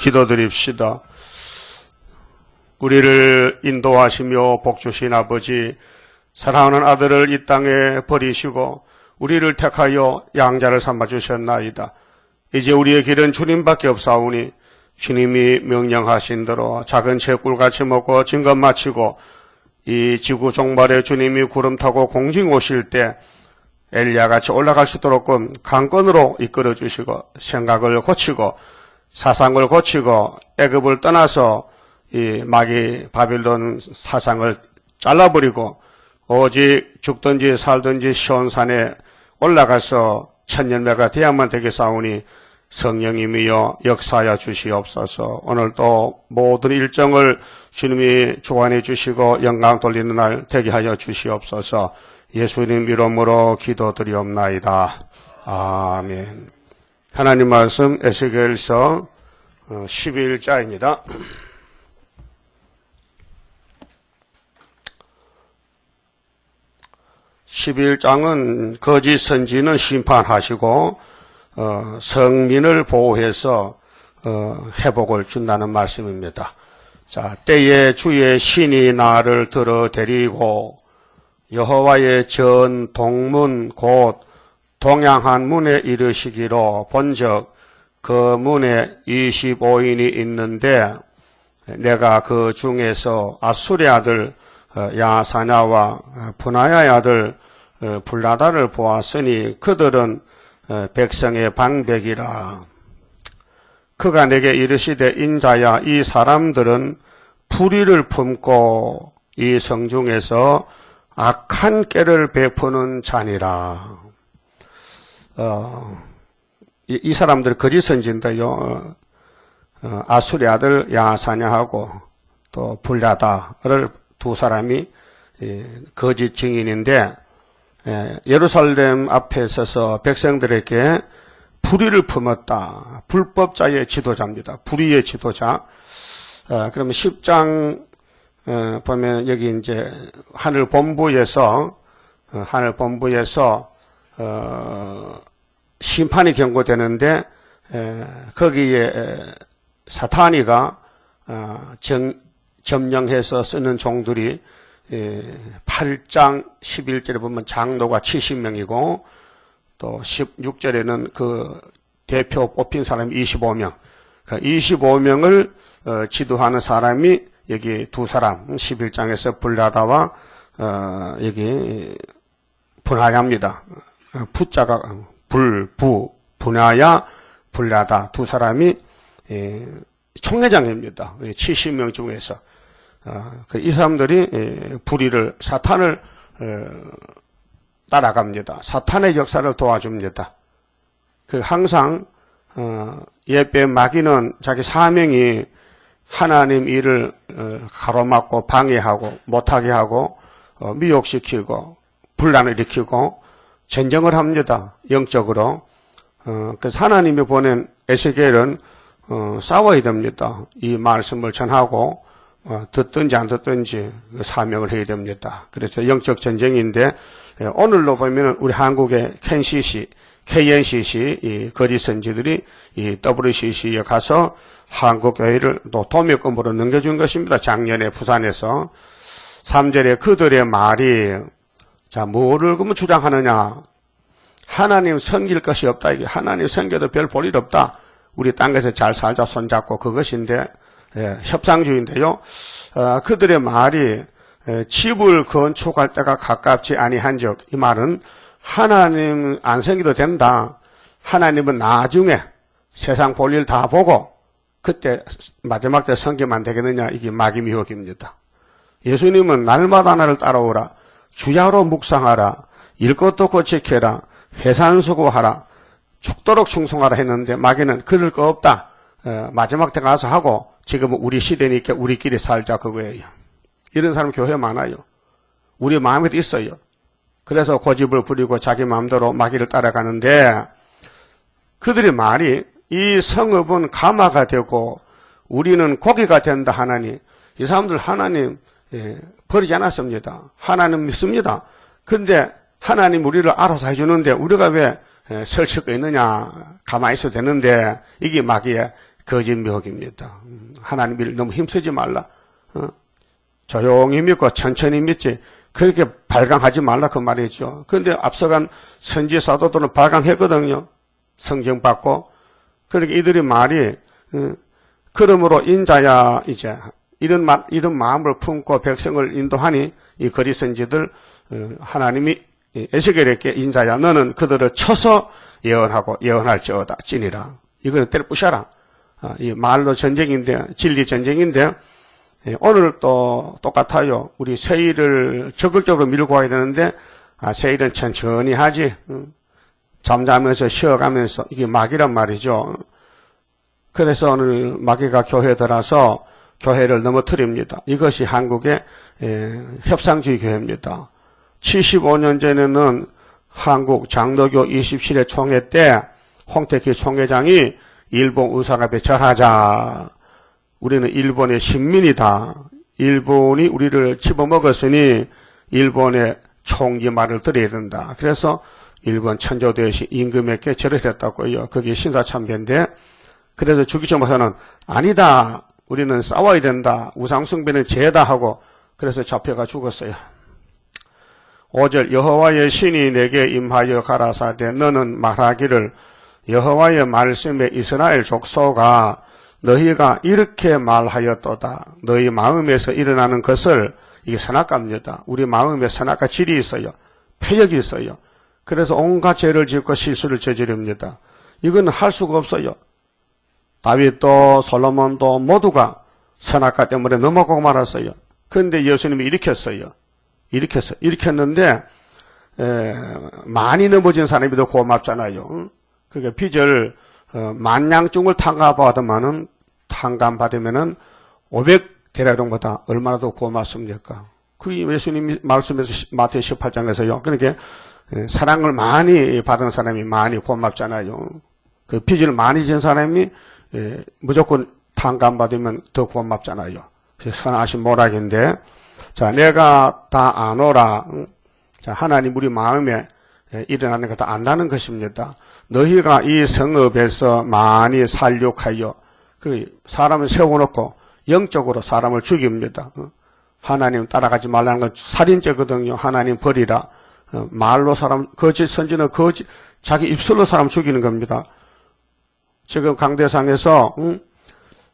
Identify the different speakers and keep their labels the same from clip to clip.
Speaker 1: 기도드립시다. 우리를 인도하시며 복주신 아버지, 사랑하는 아들을 이 땅에 버리시고 우리를 택하여 양자를 삼아 주셨나이다. 이제 우리의 길은 주님밖에 없사오니 주님이 명령하신 대로 작은 채꿀같이 먹고 증거 마치고 이 지구 종말에 주님이 구름 타고 공징 오실 때 엘리야같이 올라갈 수 있도록끔 강권으로 이끌어 주시고 생각을 고치고 사상을 고치고 애굽을 떠나서 이 마귀 바빌론 사상을 잘라버리고 오직 죽든지 살든지 시온산에 올라가서 천년매가 되야만 되겠사오니 성령님이여 역사하여 주시옵소서. 오늘도 모든 일정을 주님이 주관해 주시고 영광 돌리는 날 되게 하여 주시옵소서. 예수님 이름으로 기도드리옵나이다. 아멘. 하나님 말씀 에스겔서 11자입니다. (11장은) 거짓 선지는 심판하시고 어, 성민을 보호해서 어, 회복을 준다는 말씀입니다. 자, 때에 주의 신이 나를 들어 데리고 여호와의 전 동문 곧 동양한 문에 이르시기로 본적 그 문에 25인이 있는데 내가 그 중에서 아수리 아들 어, 야사냐와 분하야의 아들 불라다를 보았으니 그들은 어, 백성의 방백이라. 그가 내게 이르시되 인자야 이 사람들은 불의를 품고 이 성중에서 악한 깨를 베푸는 자니라. 어, 이, 이 사람들 거짓 선진인데요. 어, 어, 아수리 아들 야사냐하고 또 불야다를 두 사람이 예, 거짓 증인인데 예, 예루살렘 앞에 서서 백성들에게 불의를 품었다. 불법자의 지도자입니다. 불의의 지도자. 어, 그러면 10장 어, 보면 여기 이제 하늘 본부에서 어, 하늘 본부에서 심판이 경고되는데 거기에 사탄이가 정, 점령해서 쓰는 종들이 8장 예, 11절에 보면 장로가 70명이고 또 16절에는 그 대표 뽑힌 사람이 25명. 그 25명을 어, 지도하는 사람이 여기 두 사람 11장에서 불라다와 어, 여기 분하야입니다. 부자가 불, 부, 분하야, 불라다 두 사람이 예, 총회장입니다. 70명 중에서 아, 그이 사람들이 불의를 사탄을 어, 따라갑니다. 사탄의 역사를 도와줍니다. 그 항상 어, 예배 마귀는 자기 사명이 하나님 일을 어, 가로막고 방해하고 못하게 하고 미혹시키고 분란을 일으키고 전쟁을 합니다. 영적으로. 그래서 하나님이 보낸 에스겔은 싸워야 됩니다. 이 말씀을 전하고 어, 듣든지 안 듣든지 그 사명을 해야 됩니다. 그래서 영적 전쟁인데 예, 오늘로 보면 우리 한국의 KNCC, KNCC 이 거짓 선지들이 이 WCC에 가서 한국 교회를 또 도매금으로 넘겨준 것입니다. 작년에 부산에서 3절에 그들의 말이 자 뭐를 그러면 주장하느냐? 하나님 섬길 것이 없다. 이게 하나님 섬겨도 별 볼 일 없다. 우리 땅에서 잘 살자 손잡고 그것인데 예, 협상주의인데요. 어, 그들의 말이 예, 집을 건축할 때가 가깝지 아니한 적. 이 말은 하나님 안 생기도 된다. 하나님은 나중에 세상 볼 일 다 보고 그때 마지막 때 성기만 되겠느냐 이게 마귀 미혹입니다. 예수님은 날마다 나를 따라오라. 주야로 묵상하라. 일 것도 고치켜라. 회산수고하라. 죽도록 충성하라 했는데 마귀는 그럴 거 없다. 어, 마지막 때 가서 하고 지금은 우리 시대니까 우리끼리 살자 그거예요. 이런 사람 교회 많아요. 우리 마음에도 있어요. 그래서 고집을 부리고 자기 마음대로 마귀를 따라가는데 그들의 말이 이 성읍은 가마가 되고 우리는 고기가 된다 하나니 이 사람들 하나님 예, 버리지 않았습니다. 하나님 믿습니다. 근데 하나님 우리를 알아서 해주는데 우리가 왜 예, 설치고 있느냐 가만히 있어도 되는데 이게 마귀의 거짓 미혹입니다. 음, 하나님 일 너무 힘쓰지 말라. 어? 조용히 믿고 천천히 믿지. 그렇게 발광하지 말라 그 말이죠. 그런데 앞서간 선지 사도들은 발광했거든요. 성경 받고. 그렇게 이들이 말이 어, 그러므로 인자야 이제 이런 마, 이런 마음을 품고 백성을 인도하니 이 거리 선지들 어, 하나님이 에스겔에게 인자야 너는 그들을 쳐서 예언하고 예언할지어다. 찐이라. 이거는 때려 부셔라. 아, 이 말로 전쟁인데 진리 전쟁인데 예, 오늘 또 똑같아요. 우리 세일을 적극적으로 밀고 가야 되는데 아, 세일은 천천히 하지. 응. 잠자면서 쉬어가면서 이게 막이란 말이죠. 그래서 오늘 마귀가 교회에 들어서 교회를 넘어뜨립니다. 이것이 한국의 에, 협상주의 교회입니다. 75년 전에는 한국 장로교 27회 총회 때 홍택희 총회장이 일본 의상 앞에 절하자. 우리는 일본의 식민이다. 일본이 우리를 집어먹었으니 일본의 총기 말을 들어야 된다. 그래서 일본 천조대시 임금에게 절을 했다고요. 그게 신사참배인데 그래서 주기철 목사는 아니다. 우리는 싸워야 된다. 우상숭배는 죄다 하고 그래서 잡혀가 죽었어요. 5절 여호와의 신이 내게 임하여 가라사대 너는 말하기를 여호와의 말씀에 이스라엘 족소가 너희가 이렇게 말하였도다. 너희 마음에서 일어나는 것을 이게 선악갑니다. 우리 마음에 선악과 질이 있어요. 폐역이 있어요. 그래서 온갖 죄를 짓고 실수를 저지릅니다. 이건 할 수가 없어요. 다윗도 솔로몬도 모두가 선악과 때문에 넘어가고 말았어요. 그런데 예수님이 일으켰어요. 일으켰어요. 일으켰는데 에, 많이 넘어진 사람이 더 고맙잖아요. 그게 빚을 어, 만냥중을 탕감받으면은 탕감받으면은 500 대라령보다 얼마나 더 고맙습니까? 그 예수님이 말씀에서 마태 18장에서요. 그러니까 사랑을 많이 받은 사람이 많이 고맙잖아요. 그 빚을 많이 진 사람이 예, 무조건 탕감받으면 더 고맙잖아요. 선하신 모락인데, 자, 내가 다 아노라. 자, 하나님 우리 마음에 예, 일어나는 것도 안다는 것입니다. 너희가 이 성읍에서 많이 살육하여 그 사람을 세워놓고 영적으로 사람을 죽입니다. 어? 하나님 따라가지 말라는 건 살인죄거든요. 하나님 버리라. 어, 말로 사람 거짓 선지는 거짓 자기 입술로 사람 죽이는 겁니다. 지금 강대상에서 음,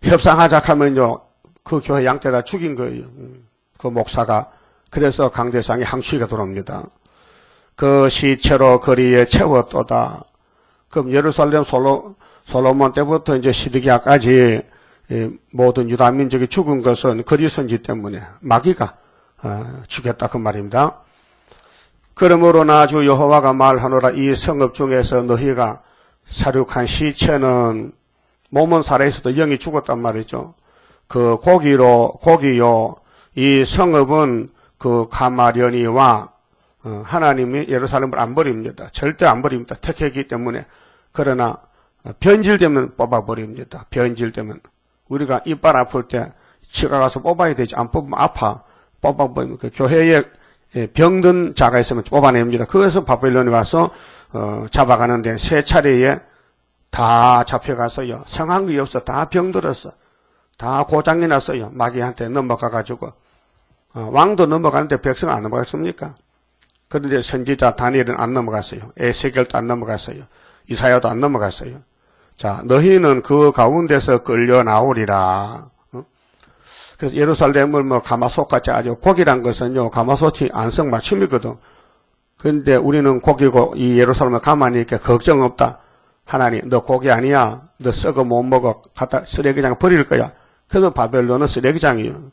Speaker 1: 협상하자 하면요 그 교회 양떼다 죽인 거예요. 음, 그 목사가 그래서 강대상에 항추위가 들어옵니다. 그 시체로 거리에 채웠도다. 그럼 예루살렘 솔로, 솔로몬 때부터 이제 시드기야까지 모든 유다 민족이 죽은 것은 거리 선지 때문에 마귀가 어, 죽였다 그 말입니다. 그러므로 나주 여호와가 말하노라 이 성읍 중에서 너희가 사륙한 시체는 몸은 살아있어도 영이 죽었단 말이죠. 그 고기로 고기요 이 성읍은 그 가마련이와 어, 하나님이 예루살렘을 안 버립니다. 절대 안 버립니다. 택했기 때문에 그러나 변질되면 뽑아버립니다. 변질되면 우리가 이빨 아플 때 치과 가서 뽑아야 되지 안 뽑으면 아파 뽑아버리면 그 교회에 병든 자가 있으면 뽑아냅니다. 그래서 바벨론에 와서 어, 잡아가는데 세 차례에 다 잡혀가서요. 성한 게 없어. 다 병들었어. 다 고장이 났어요. 마귀한테 넘어가가지고. 어, 왕도 넘어가는데 백성 안 넘어갔습니까? 그런데 선지자 다니엘은 안 넘어갔어요. 에세겔도 안 넘어갔어요. 이사야도 안 넘어갔어요. 자, 너희는 그 가운데서 끌려 나오리라. 어? 그래서 예루살렘을 뭐 가마솥같이 아주 고기란 것은요, 가마솥이 안성 맞춤이거든. 그런데 우리는 고기고 이 예루살렘에 가만히 있게 걱정 없다. 하나님, 너 고기 아니야. 너 썩어 못 먹어. 갖다 쓰레기장 버릴 거야. 그래서 바벨론은 쓰레기장이요.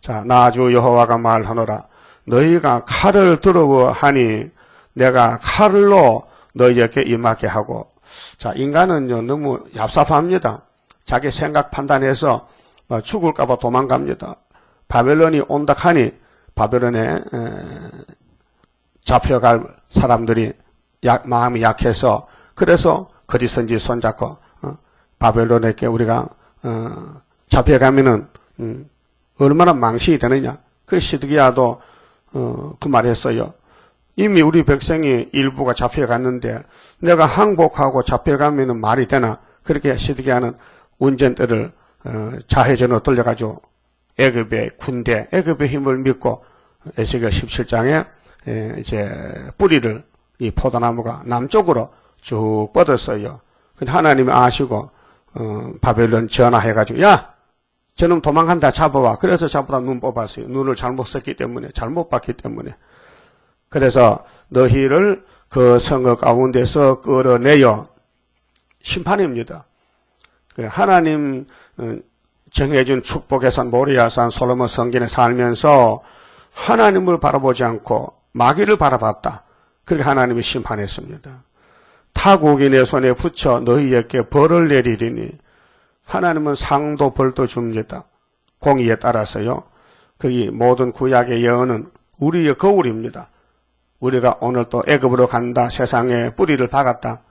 Speaker 1: 자, 나주 여호와가 말하노라. 너희가 칼을 들어 하니 내가 칼로 너희에게 임하게 하고. 자, 인간은요, 너무 얍삽합니다. 자기 생각 판단해서 뭐 죽을까봐 도망갑니다. 바벨론이 온다 하니 바벨론에 잡혀갈 사람들이 약, 마음이 약해서 그래서 거짓 선지 손잡고 어, 바벨론에게 우리가 어, 잡혀가면은 음, 얼마나 망신이 되느냐. 그 시드기야도 어, 그 말했어요. 이미 우리 백성이 일부가 잡혀갔는데 내가 항복하고 잡혀가면은 말이 되나? 그렇게 시드기야는 운전대를 어, 좌회전으로 돌려가지고 애굽의 군대, 애굽의 힘을 믿고 에스겔 17장에 이제 뿌리를 이 포도나무가 남쪽으로 쭉 뻗었어요. 근데 하나님이 아시고 어, 바벨론 전화해가지고 야 저놈 도망간다 잡아와. 그래서 잡아다 눈 뽑았어요. 눈을 잘못 썼기 때문에 잘못 봤기 때문에 그래서 너희를 그 성읍 가운데서 끌어내어 심판입니다. 그 하나님 어, 정해준 축복의 산 모리아산 솔로몬 성전에 살면서 하나님을 바라보지 않고 마귀를 바라봤다. 그렇게 하나님이 심판했습니다. 타국인의 손에 붙여 너희에게 벌을 내리리니 하나님은 상도 벌도 줍니다. 공의에 따라서요. 그 모든 구약의 예언은 우리의 거울입니다. 우리가 오늘 또 애굽으로 간다. 세상에 뿌리를 박았다.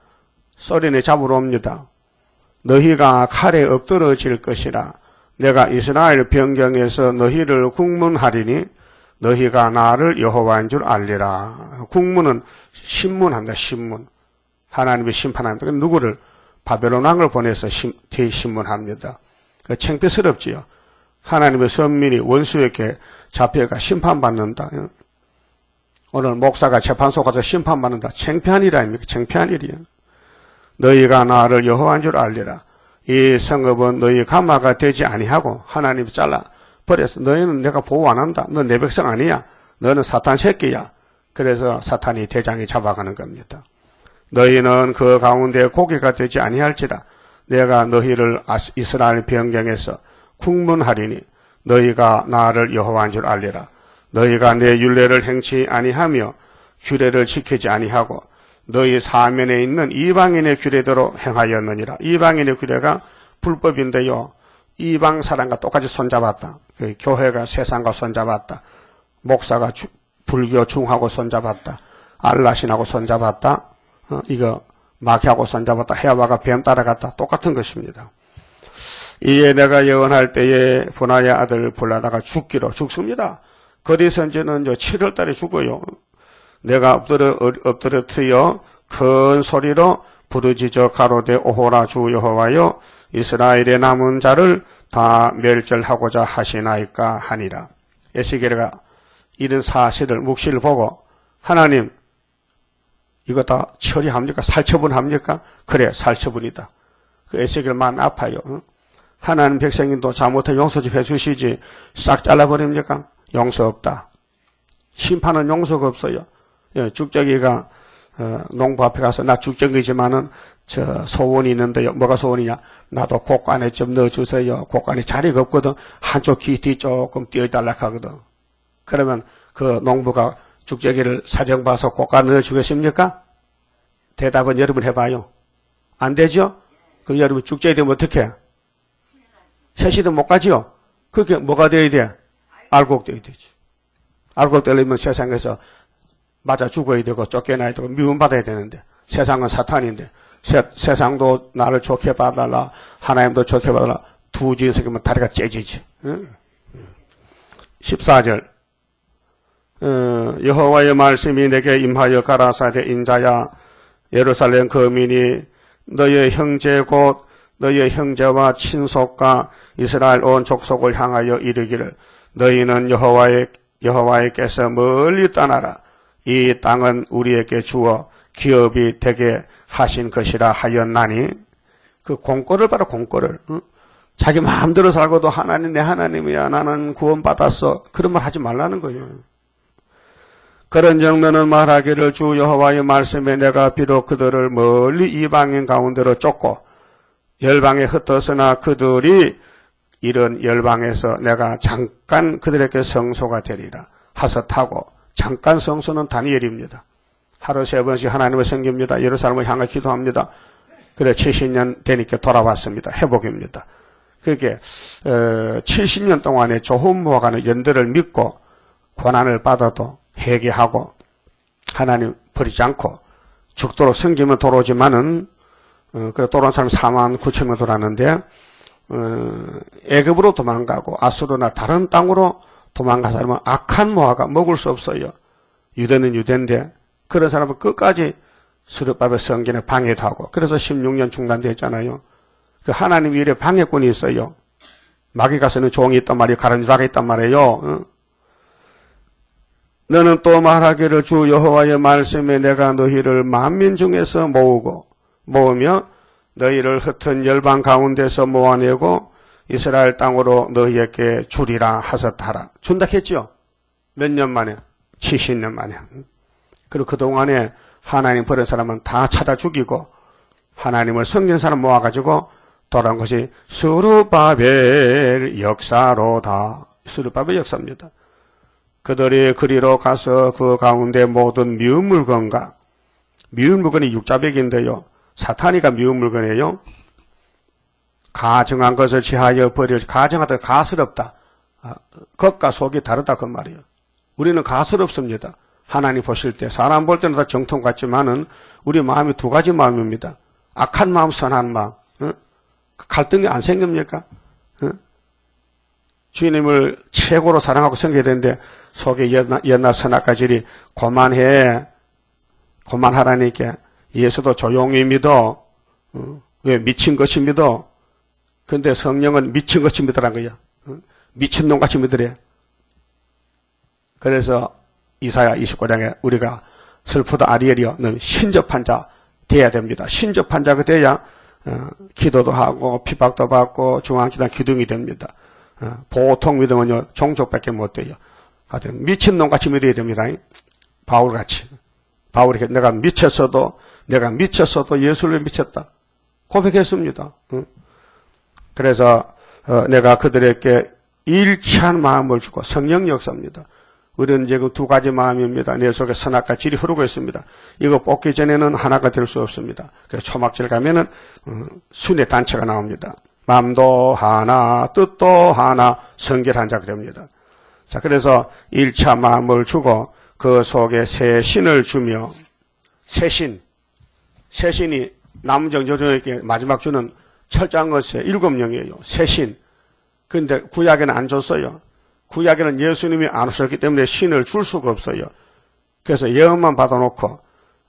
Speaker 1: 소리내 잡으러 옵니다. 너희가 칼에 엎드러질 것이라. 내가 이스라엘 변경에서 너희를 국문하리니 너희가 나를 여호와인 줄 알리라. 국문은 신문한다. 신문. 하나님의 심판합니다. 누구를 바벨론 왕을 보내서 대신문합니다. 그 창피스럽지요. 하나님의 선민이 원수에게 잡혀가 심판받는다. 오늘 목사가 재판소 가서 심판받는다. 창피한 일 아닙니까? 창피한 일이야. 너희가 나를 여호와인 줄 알리라. 이 성읍은 너희 가마가 되지 아니하고 하나님이 잘라 버렸어. 너희는 내가 보호 안 한다. 너 내 백성 아니야. 너는 사탄 새끼야. 그래서 사탄이 대장이 잡아가는 겁니다. 너희는 그 가운데 고개가 되지 아니할지라 내가 너희를 이스라엘 변경에서 국문하리니 너희가 나를 여호와인 줄 알리라. 너희가 내 율례를 행치 아니하며 규례를 지키지 아니하고 너희 사면에 있는 이방인의 규례대로 행하였느니라. 이방인의 규례가 불법인데요. 이방 사람과 똑같이 손잡았다. 그 교회가 세상과 손잡았다. 목사가 주, 불교 중하고 손잡았다. 알라신하고 손잡았다. 어, 이거 마귀하고 손잡았다. 해와가 뱀 따라갔다. 똑같은 것입니다. 이에 내가 예언할 때에 분하의 아들 불나다가 죽기로 죽습니다. 거리 선지는 7월 달에 죽어요. 내가 엎드려, 엎드려 트여 큰 소리로 부르짖어 가로되 오호라 주 여호와여 이스라엘의 남은 자를 다 멸절하고자 하시나이까 하니라. 에스겔가 이런 사실을 묵시를 보고 하나님 이거 다 처리합니까? 살처분합니까? 그래 살처분이다. 그 에스겔 마음 아파요. 하나님 백성인도 잘못해 용서 좀 해주시지 싹 잘라버립니까? 용서 없다. 심판은 용서가 없어요. 예, 죽적이가 어, 농부 앞에 가서 나 죽적이지만은 저 소원이 있는데요. 뭐가 소원이냐? 나도 곡간에 좀 넣어주세요. 곡간에 자리가 없거든. 한쪽 귀 뒤 조금 띄어달라 하거든. 그러면 그 농부가 죽적이를 사정 봐서 곡간 넣어주겠습니까? 대답은 여러분 해봐요. 안 되죠? 그 여러분 죽적이 되면 어떻게? 셋이도 못 가지요? 그게 뭐가 돼야 돼? 알곡돼야 되지. 알곡 되려면 세상에서 맞아 죽어야 되고 쫓겨나야 되고 미움받아야 되는데 세상은 사탄인데 세, 상도 나를 좋게 봐달라 하나님도 좋게 봐달라 두 지석이면 다리가 째지지. 응? 14절 어, 여호와의 말씀이 내게 임하여 가라사대 인자야 예루살렘 거민이 너의 형제 곧 너의 형제와 친속과 이스라엘 온 족속을 향하여 이르기를 너희는 여호와의 여호와께서 멀리 떠나라 이 땅은 우리에게 주어 기업이 되게 하신 것이라 하였나니 그 공거를 봐라 공거를 응? 자기 마음대로 살고도 하나님 내 하나님이야 나는 구원받았어 그런 말 하지 말라는 거예요. 그런 정도는 말하기를 주 여호와의 말씀에 내가 비록 그들을 멀리 이방인 가운데로 쫓고 열방에 흩었으나 그들이 이런 열방에서 내가 잠깐 그들에게 성소가 되리라 하섯하고 잠깐 성소는 다니엘입니다. 하루 세 번씩 하나님을 섬깁니다. 예루살렘을 향해 기도합니다. 그래 70년 되니까 돌아왔습니다. 회복입니다. 그게 70년 동안의 조혼모아가는 연대를 믿고 고난을 받아도 회개하고 하나님 버리지 않고 죽도록 섬기면 돌아오지만은 어, 그래 돌아온 사람 4만 9천 명 돌았는데 어, 애굽으로 도망가고 아수르나 다른 땅으로 도망간 사람은 악한 모아가 먹을 수 없어요. 유대는 유대인데 그런 사람은 끝까지 수르밥의 성전에 방해도 하고 그래서 16년 중단됐잖아요. 그 하나님 일에 방해꾼이 있어요. 마귀가 쓰는 종이 있단 말이에요. 가람자가 있단 말이에요. 어? 너는 또 말하기를 주 여호와의 말씀에 내가 너희를 만민 중에서 모으고 모으며 너희를 흩은 열방 가운데서 모아내고 이스라엘 땅으로 너희에게 주리라 하셨하라. 준다 했죠? 몇년 만에? 70년 만에. 그리고 그동안에 하나님 버린 사람은 다 찾아 죽이고 하나님을 섬기는 사람 모아가지고 돌아온 것이 수르바벨 역사로다. 수르바벨 역사입니다. 그들이 그리로 가서 그 가운데 모든 미운 물건과 미운 물건이 육자백인데요. 사탄이가 미운 물건이에요. 가정한 것을 취하여 버려 가정하다 가스럽다. 아, 겉과 속이 다르다 그 말이에요. 우리는 가스럽습니다. 하나님 보실 때 사람 볼 때는 다 정통 같지만은 우리 마음이 두 가지 마음입니다. 악한 마음, 선한 마음. 어? 갈등이 안 생깁니까? 어? 주님을 최고로 사랑하고 섬겨야 되는데 속에 옛날, 옛날 선악가질이 고만해. 고만하라니까. 예수도 조용히 믿어. 어? 왜 미친 것이 믿어? 근데 성령은 미친 것이 믿으란 거야. 어? 미친놈 같이 믿으래. 그래서 이사야 29장에 우리가 슬프다 아리엘이여 는 신접한 자 돼야 됩니다. 신접한 자가 돼야 어, 기도도 하고 핍박도 받고 중앙지단 기둥이 됩니다. 어, 보통 믿음은요 종족밖에 못 돼요. 하여튼 미친놈같이 믿어야 됩니다. 바울같이. 바울이 내가 미쳤어도 내가 미쳤어도 예수를 미쳤다. 고백했습니다. 어? 그래서 어, 내가 그들에게 일치한 마음을 주고 성령 역사입니다. 우리는 그두 가지 마음입니다. 내 속에 선악과 질이 흐르고 있습니다. 이거 뽑기 전에는 하나가 될 수 없습니다. 그래서 초막절 가면은 어, 순의 단체가 나옵니다. 마음도 하나, 뜻도 하나, 성결한 자가 됩니다. 자, 그래서 1차 마음을 주고 그 속에 새 신을 주며 새 신, 새 신이 남정 여정에게 마지막 주는 철장 것의 일곱 명이에요. 새 신. 근데 구약에는 안 줬어요. 구약에는 예수님이 안 오셨기 때문에 신을 줄 수가 없어요. 그래서 예언만 받아놓고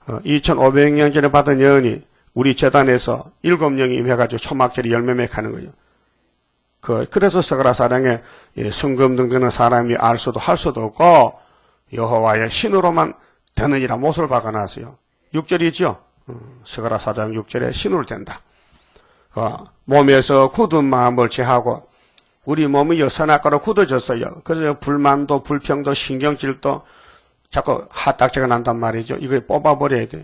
Speaker 1: 2500년 어, 전에 받은 예언이 우리 재단에서 일곱 명이 임해가지고 초막절이 열매 맺하는 거예요. 그, 그래서 서가라 사랑에 순금 등되는 사람이 알 수도 할 수도 없고 여호와의 신으로만 되느니라 못을 박아놨어요. 6절이죠. 서가라 사장 6절에 신으로 된다. 그 몸에서 굳은 마음을 제하고 우리 몸이 선악과로 굳어졌어요. 그래서 불만도 불평도 신경질도 자꾸 핫딱지가 난단 말이죠. 이걸 뽑아버려야 돼요.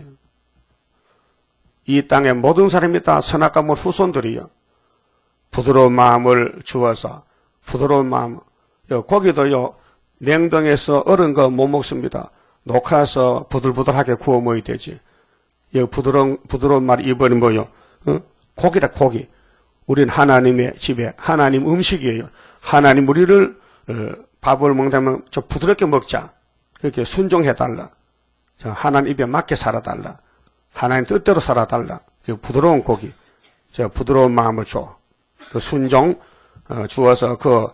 Speaker 1: 이 땅의 모든 사람이 다 선악과 물 후손들이요. 부드러운 마음을 주어서 부드러운 마음. 고기도요 냉동에서 얼은 거 못 먹습니다. 녹아서 부들부들하게 구워 먹어야 되지. 이 부드러운 부드러운 말 이번에 뭐요? 어? 고기다 고기. 우리는 하나님의 집에 하나님 음식이에요. 하나님 우리를 어, 밥을 먹다면 좀 부드럽게 먹자. 그렇게 순종해달라. 하나님 입에 맞게 살아달라. 하나님 뜻대로 살아달라. 그 부드러운 고기. 저 부드러운 마음을 줘. 그 순종 어, 주어서 그 어,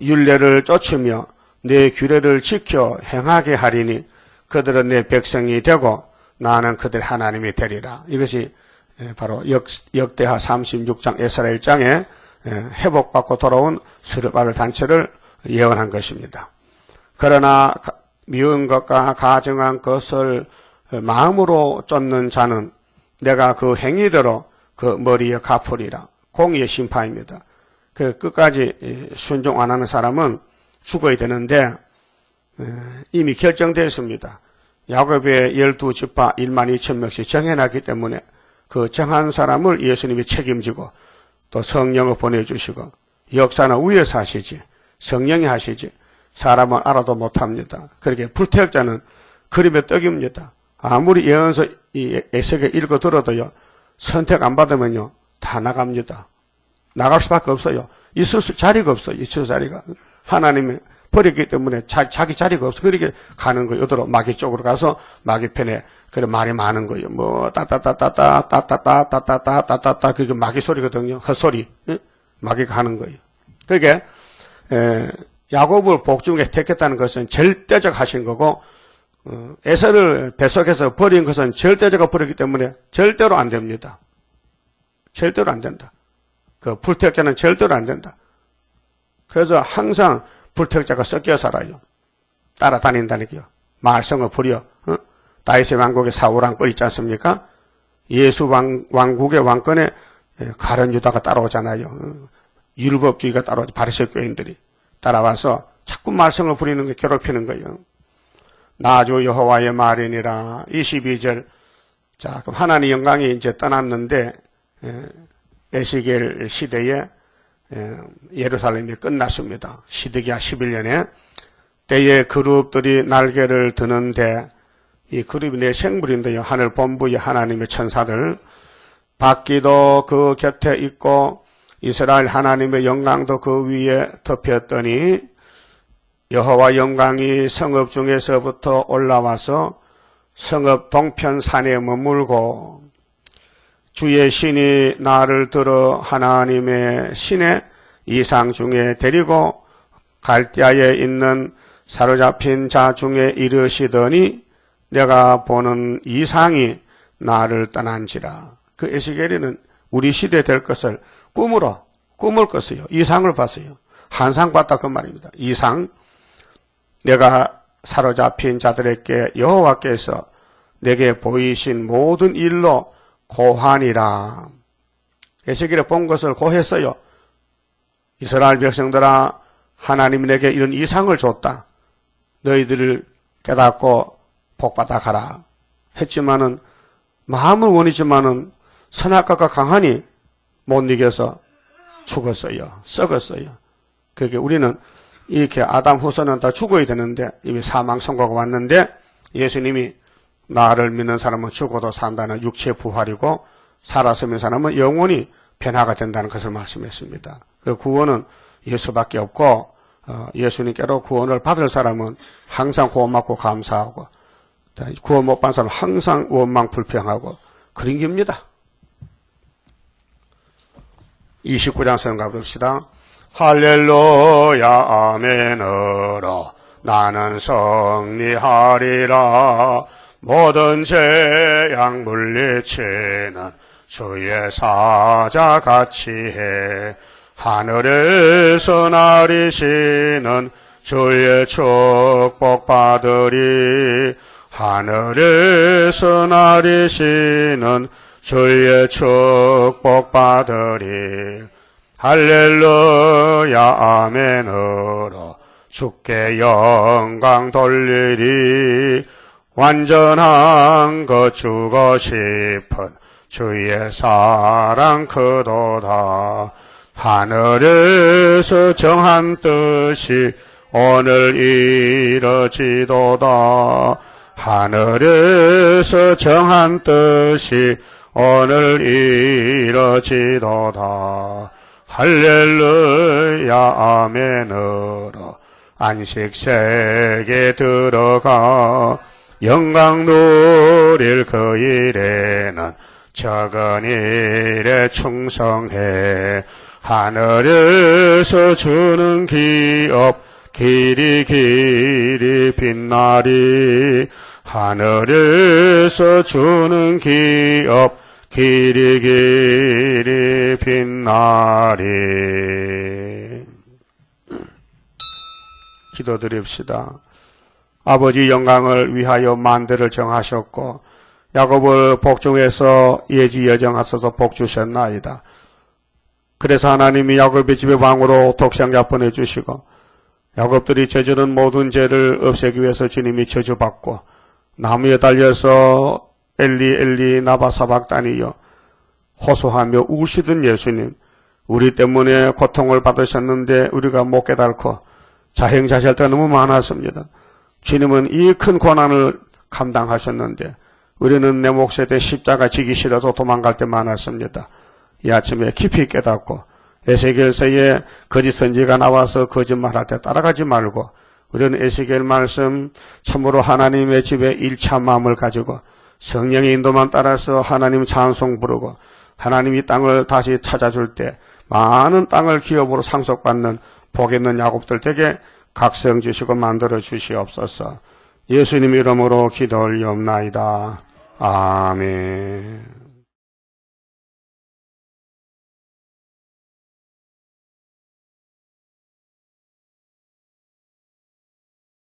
Speaker 1: 윤례를 쫓으며 내 규례를 지켜 행하게 하리니 그들은 내 백성이 되고 나는 그들 하나님이 되리라. 이것이 예, 바로 역, 역대하 36장 에스라엘장에 예, 회복받고 돌아온 수르바벨 단체를 예언한 것입니다. 그러나 미운 것과 가정한 것을 마음으로 쫓는 자는 내가 그 행위대로 그 머리에 갚으리라. 공의의 심판입니다. 그 끝까지 순종 안 하는 사람은 죽어야 되는데 이미 결정되었습니다. 야곱의 열두 지파 1만 2천 명씩 정해놨기 때문에 그 정한 사람을 예수님이 책임지고 또 성령을 보내주시고 역사는 위에서 하시지 성령이 하시지 사람은 알아도 못합니다. 그렇게 불태역자는 그림의 떡입니다. 아무리 예언서 에세게 읽어 들어도요 선택 안 받으면요 다 나갑니다. 나갈 수밖에 없어요. 있을 수 자리가 없어요. 있을 자리가 하나님이 버렸기 때문에 자, 기 자리가 없어. 그렇게 가는 거예요. 어디로 마귀 쪽으로 가서 마귀 편에 그래 말이 많은 거예요. 뭐 따따따따따 따따따 따따따 따따따 그게 마귀 소리거든요. 헛소리. 예? 마귀가 하는 거예요. 그게 에, 야곱을 복중에 택했다는 것은 절대적 하신 거고 어, 에서를 배속해서 버린 것은 절대적으로 버렸기 때문에 절대로 안 됩니다. 절대로 안 된다. 그 불택자는 절대로 안 된다. 그래서 항상 불택자가 섞여 살아요. 따라다닌다니까요. 말썽을 부려. 어? 다윗의 왕국에 사울 왕 권 있지 않습니까? 예수 왕, 왕국의 왕권에 가련 유다가 따라오잖아요. 어? 율법주의가 따라오죠. 바리새 교인들이 따라와서 자꾸 말썽을 부리는 거 괴롭히는 거예요. 나주 여호와의 말이니라 22절 자 그럼 하나님 영광이 이제 떠났는데 에시겔 시대에 예루살렘이 끝났습니다. 시드기야 11년에 때에 그룹들이 날개를 드는데 이 그룹이 내 생물인데요. 하늘 본부의 하나님의 천사들 바퀴도 그 곁에 있고 이스라엘 하나님의 영광도 그 위에 덮였더니 여호와 영광이 성읍 중에서부터 올라와서 성읍 동편 산에 머물고 주의 신이 나를 들어 하나님의 신의 이상 중에 데리고 갈대아에 있는 사로잡힌 자 중에 이르시더니 내가 보는 이상이 나를 떠난지라. 그 에스겔이는 우리 시대 될 것을 꿈으로 꿈을 꿨어요. 이상을 봤어요. 한상 봤다 그 말입니다. 이상. 내가 사로잡힌 자들에게 여호와께서 내게 보이신 모든 일로 고하니라. 에스겔에 본 것을 고했어요. 이스라엘 백성들아 하나님이 내게 이런 이상을 줬다. 너희들을 깨닫고 복받아 가라. 했지만은 마음은 원이지만은 선악과가 강하니 못 이겨서 죽었어요. 썩었어요. 그게 우리는 이렇게 아담 후손은 다 죽어야 되는데 이미 사망 선고가 왔는데 예수님이 나를 믿는 사람은 죽어도 산다는 육체 부활이고 살아서 믿는 사람은 영원히 변화가 된다는 것을 말씀했습니다. 그 구원은 예수밖에 없고 어, 예수님께로 구원을 받을 사람은 항상 구원받고 감사하고 구원 못 받은 사람은 항상 원망 불평하고 그런 겁니다. 29장 성가 봅시다. 할렐루야 아멘으로 나는 승리하리라 모든 재앙 물리치는 주의 사자같이 해 하늘에서 나리시는 주의 축복 받으리 하늘에서 나리시는 주의 축복 받으리. 할렐루야 아멘으로 주께 영광 돌리리. 완전한 것 주고 싶은 주의 사랑 크도다. 하늘에서 정한 뜻이 오늘 이뤄지도다 하늘에서 정한 뜻이 오늘 이뤄지도다. 할렐루야 아멘으로 안식세계 들어가 영광 누릴 그 일에는 적은 일에 충성해 하늘에서 주는 기업 길이 길이 빛나리 하늘에서 주는 기업 길이 길이 빛나리 기도드립시다. 아버지 영광을 위하여 만대를 정하셨고 야곱을 복종해서 예지 여정하셔서 복 주셨나이다. 그래서 하나님이 야곱의 집의 왕으로 독생자 보내주시고 야곱들이 저지른 모든 죄를 없애기 위해서 주님이 저주받고 나무에 달려서 엘리 엘리 나바사박단이여 호소하며 우시던 예수님 우리 때문에 고통을 받으셨는데 우리가 못 깨달고 자행자실때 너무 많았습니다. 주님은 이 큰 고난을 감당하셨는데 우리는 내 몫에 대해 십자가 지기 싫어서 도망갈 때 많았습니다. 이 아침에 깊이 깨닫고 에세겔서에 거짓 선지가 나와서 거짓말할 때 따라가지 말고 우리는 에세겔 말씀 참으로 하나님의 집에 일차 마음을 가지고 성령의 인도만 따라서 하나님 찬송 부르고 하나님이 땅을 다시 찾아줄 때 많은 땅을 기업으로 상속받는 복 있는 야곱들 에게 각성 주시고 만들어 주시옵소서. 예수님 이름으로 기도 올리옵나이다. 아멘.